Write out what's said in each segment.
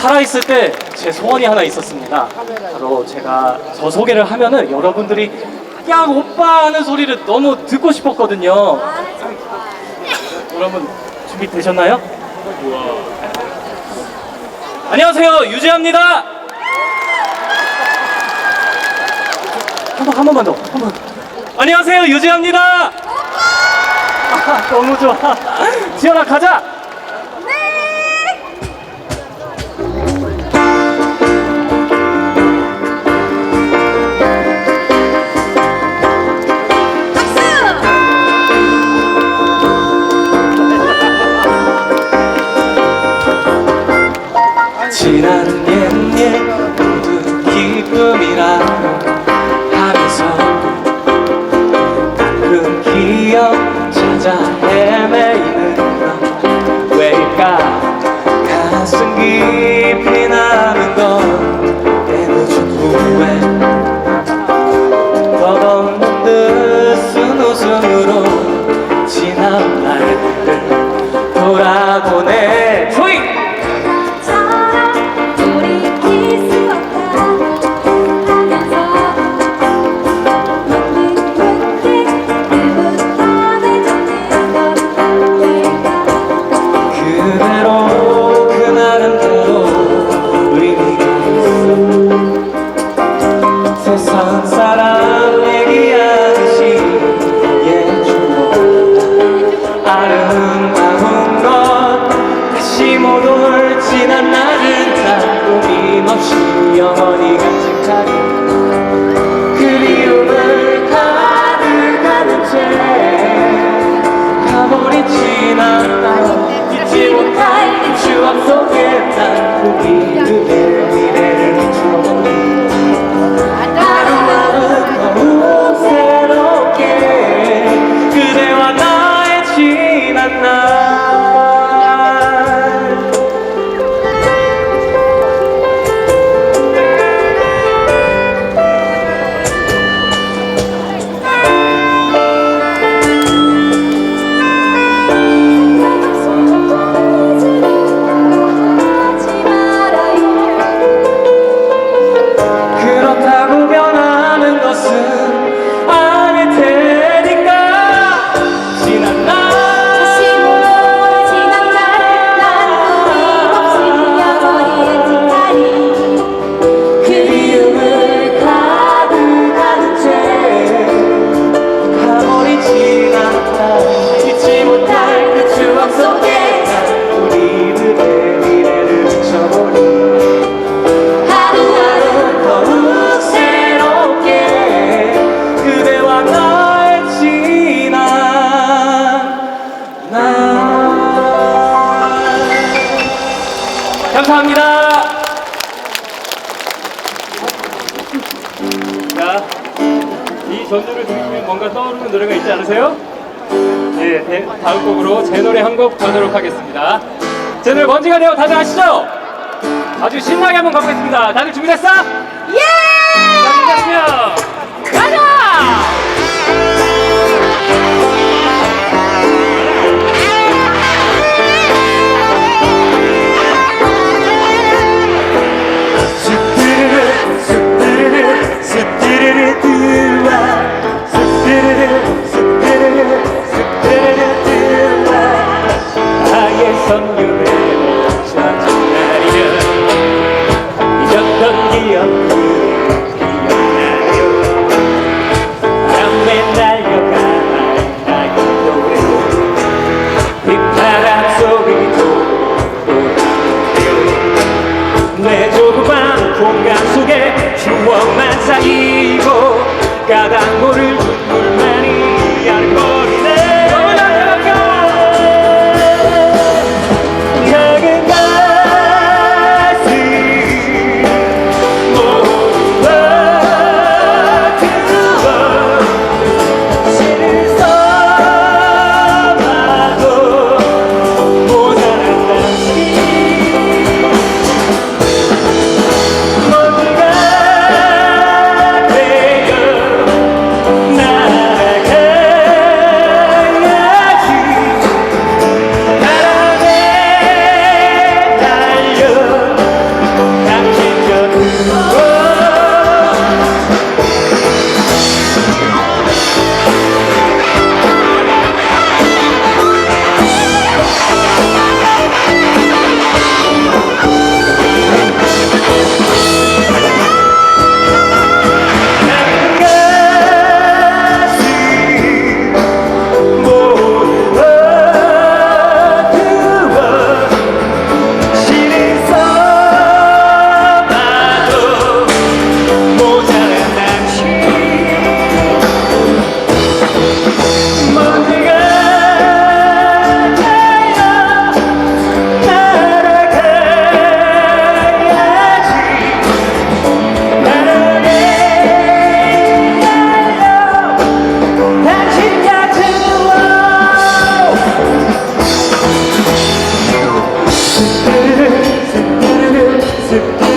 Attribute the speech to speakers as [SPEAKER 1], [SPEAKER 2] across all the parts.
[SPEAKER 1] 살아있을 때 제 소원이 하나 있었습니다. 바로 제가 저 소개를 하면은 여러분들이 야 오빠 하는 소리를 너무 듣고 싶었거든요. 여러분 준비되셨나요? 안녕하세요 유재합니다. 한번 한 번만 더 한번. 안녕하세요 유재합니다. 너무 좋아. 지연아 가자. 가슴 깊이 남은 건 깨어진 후에 더없는 듯쓴 웃음으로 지난 날들 돌아보내.
[SPEAKER 2] I'm up? 저는
[SPEAKER 1] 먼지가 되어 다들 아시죠? 아주 신나게 한번 가보겠습니다. 다들 준비됐어? 예! 자, 준비됐으면 가자! some you 감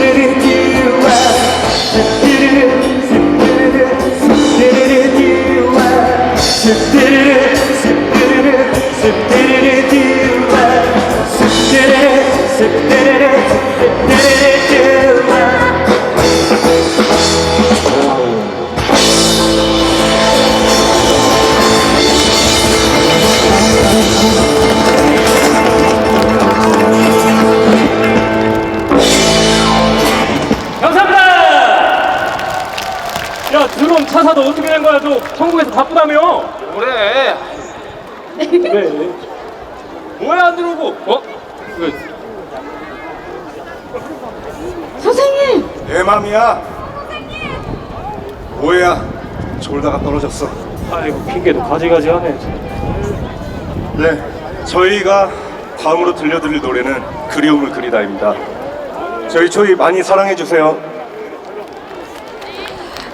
[SPEAKER 1] 차사도 어떻게 된 거야? 너 천국에서 바쁘다며?
[SPEAKER 3] 그래
[SPEAKER 1] 왜?
[SPEAKER 3] 뭐야 안 들어오고
[SPEAKER 1] 어? 왜?
[SPEAKER 2] 선생님
[SPEAKER 4] 내 맘이야. 뭐야? 졸다가 떨어졌어.
[SPEAKER 1] 아이고 핑계도 가지가지하네.
[SPEAKER 4] 네, 저희가 다음으로 들려드릴 노래는 그리움을 그리다입니다. 저희 초이 많이 사랑해 주세요.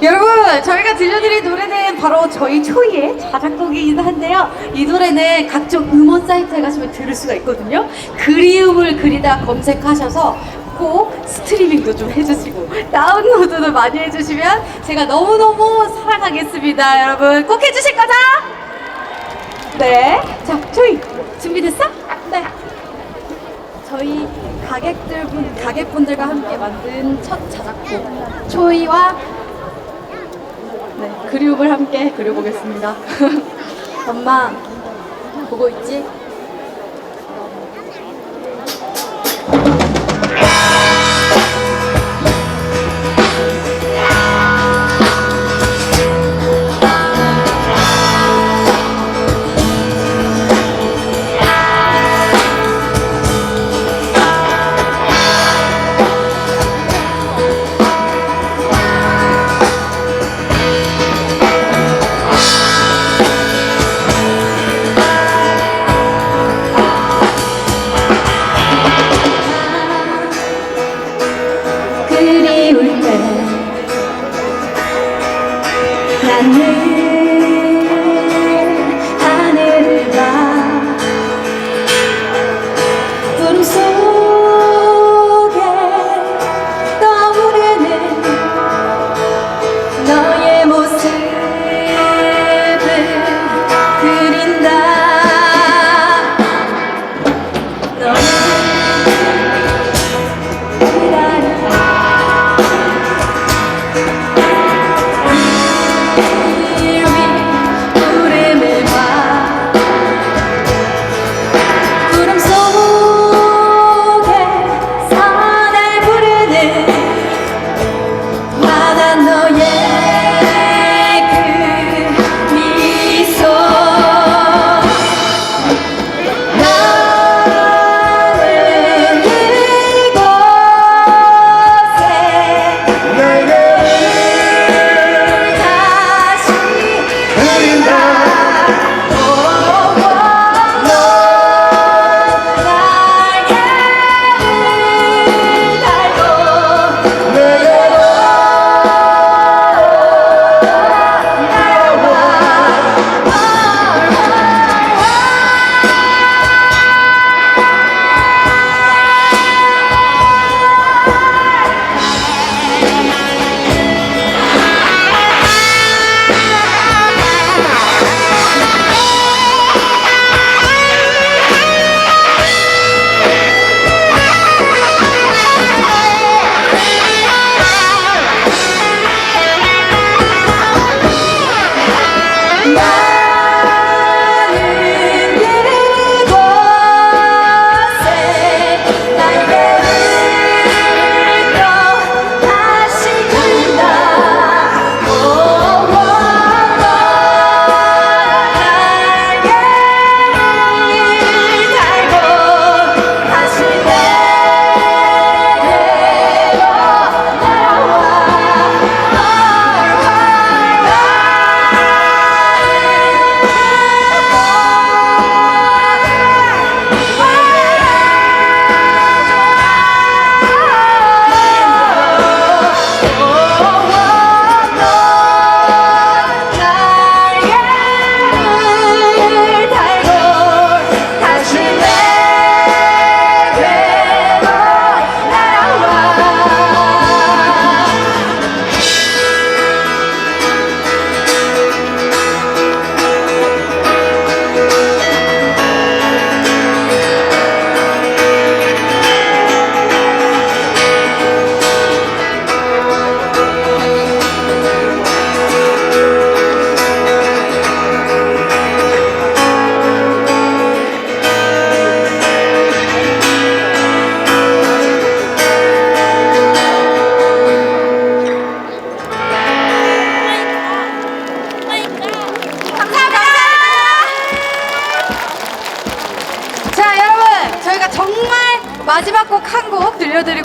[SPEAKER 2] 여러분 저희가 들려드릴 노래는 바로 저희 초이의 자작곡이기도 한데요 이 노래는 각종 음원 사이트에 가시면 들을 수가 있거든요 그리움을 그리다 검색하셔서 꼭 스트리밍도 좀 해주시고 다운로드도 많이 해주시면 제가 너무너무 사랑하겠습니다 여러분 꼭 해주실 거죠? 네. 자, 초이 준비됐어? 네. 저희 가객들 분, 가객분들과 함께 만든 첫 자작곡 초이와 네, 그리움을 함께 그려보겠습니다. 엄마 보고 있지?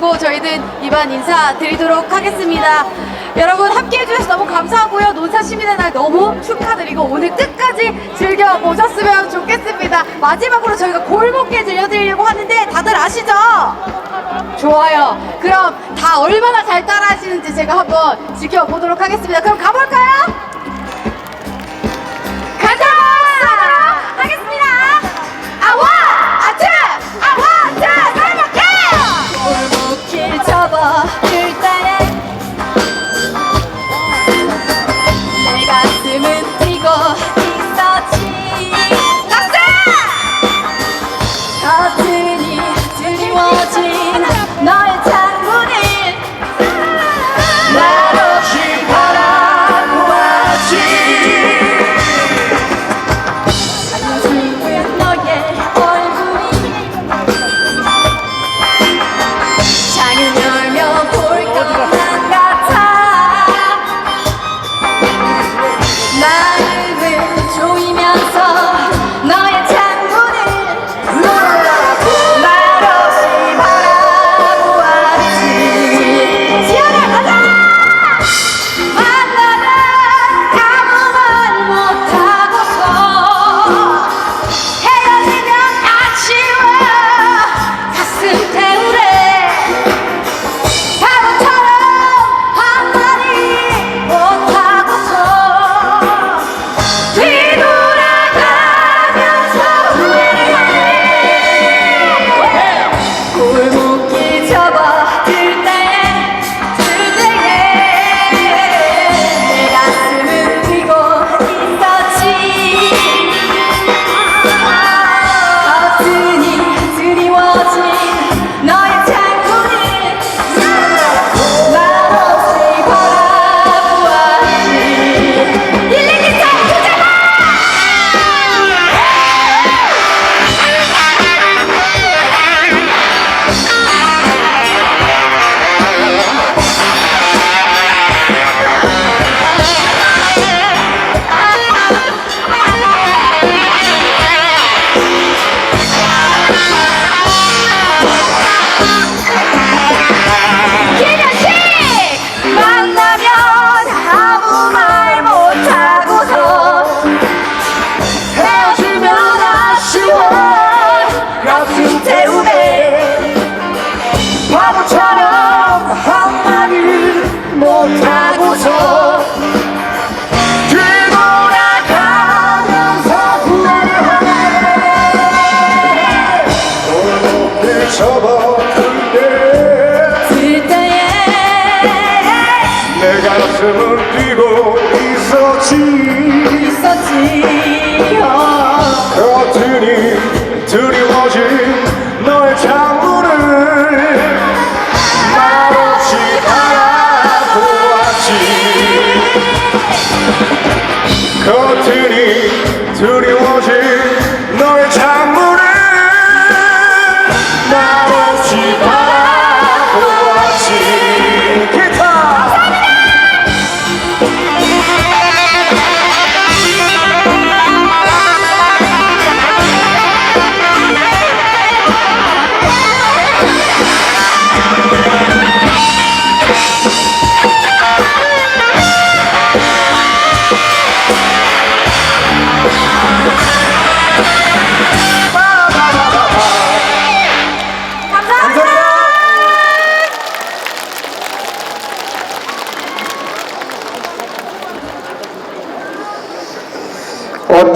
[SPEAKER 2] 드리고 저희는 이만 인사드리도록 하겠습니다. 여러분 함께해 주셔서 너무 감사하고요. 논사 시민의 날 너무 축하드리고 오늘 끝까지 즐겨 보셨으면 좋겠습니다. 마지막으로 저희가 골목길 들려드리려고 하는데 다들 아시죠? 좋아요. 그럼 다 얼마나 잘 따라하시는지 제가 한번 지켜보도록 하겠습니다. 그럼 가볼까요? 아, 둘, 셋.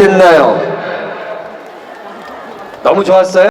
[SPEAKER 5] 어땠나요? 너무 좋았어요?